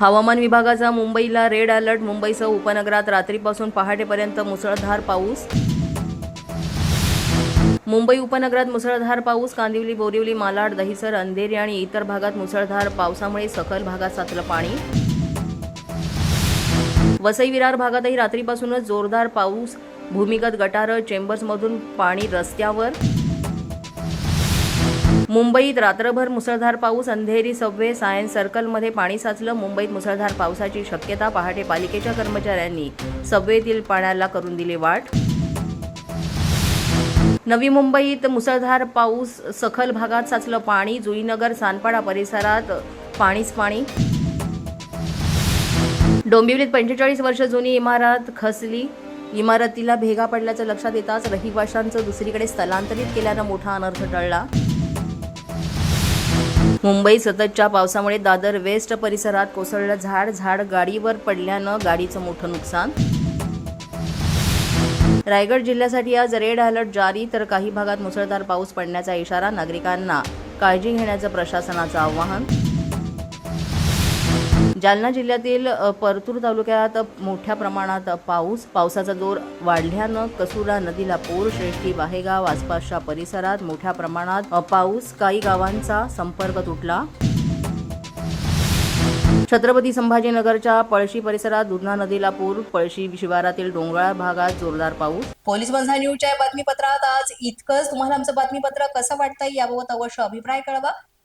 हवामान विभागाचा मुंबईला रेड अलर्ट मुंबईसह उपनगरात रात्रीपासून पहाटेपर्यंत मुसळधार पाऊस. मुंबई उपनगरात मुसळधार पाऊस कांदिवली बोरिवली मालाड दहिसर अंधेरी आणि इतर भागात मुसळधार पावसामुळे सखल भागात साचलं पाणी. वसई विरार भागातही रात्रीपासूनच जोरदार पाऊस. भूमिगत गटारं चेंबर्समधून पाणी रस्त्यावर. मुंबईत रात्रभर मुसळधार पाऊस अंधेरी सबवे सायन्स सर्कलमध्ये पाणी साचलं. मुंबईत मुसळधार पावसाची शक्यता पहाटे पालिकेच्या कर्मचाऱ्यांनी. सबवेतील पाण्याला करून दिली वाट. नवी मुंबईत मुसळधार पाऊस सखल भागात साचलं पाणी जुईनगर सानपाडा परिसरात पाणीच पाणी. डोंबिवलीत पंचेचाळीस वर्ष जुनी इमारत खसली. इमारतीला भेगा पडल्याचं लक्षात येताच रहिवाशांचं दुसरीकडे स्थलांतरित केल्यानं मोठा अनर्थ टळला. मुंबई सततच्या पावसामुळे दादर वेस्ट परिसरात कोसळलं झाड झाड गाडीवर पडल्यानं गाडीचं मोठं नुकसान. रायगड जिल्ह्यासाठी आज रेड अलर्ट जारी तर काही भागात मुसळधार पाऊस पडण्याचा इशारा नागरिकांना. काळजी घेण्याचं प्रशासनाचं आवाहन. जालना जिल्ह्यातील परतूर तालुक्यात मोठ्या प्रमाणात पाऊस. पावसाचा जोर वाढल्यानं कसुरा नदीला पूर श्रेष्ठी वाहेगाव आसपासच्या परिसरात मोठ्या प्रमाणात पाऊस. काही गावांचा संपर्क तुटला. छत्रपती संभाजीनगरच्या पळशी परिसरात दुधना नदीला पूर पळशी शिवारातील डोंगराळ भागात जोरदार पाऊस. पोलीस बंधा न्यूजच्या बातमीपत्रात आज इतकंच. तुम्हाला आमचं बातमीपत्र कसं वाटतंय याबाबत अवश्य अभिप्राय कळवा.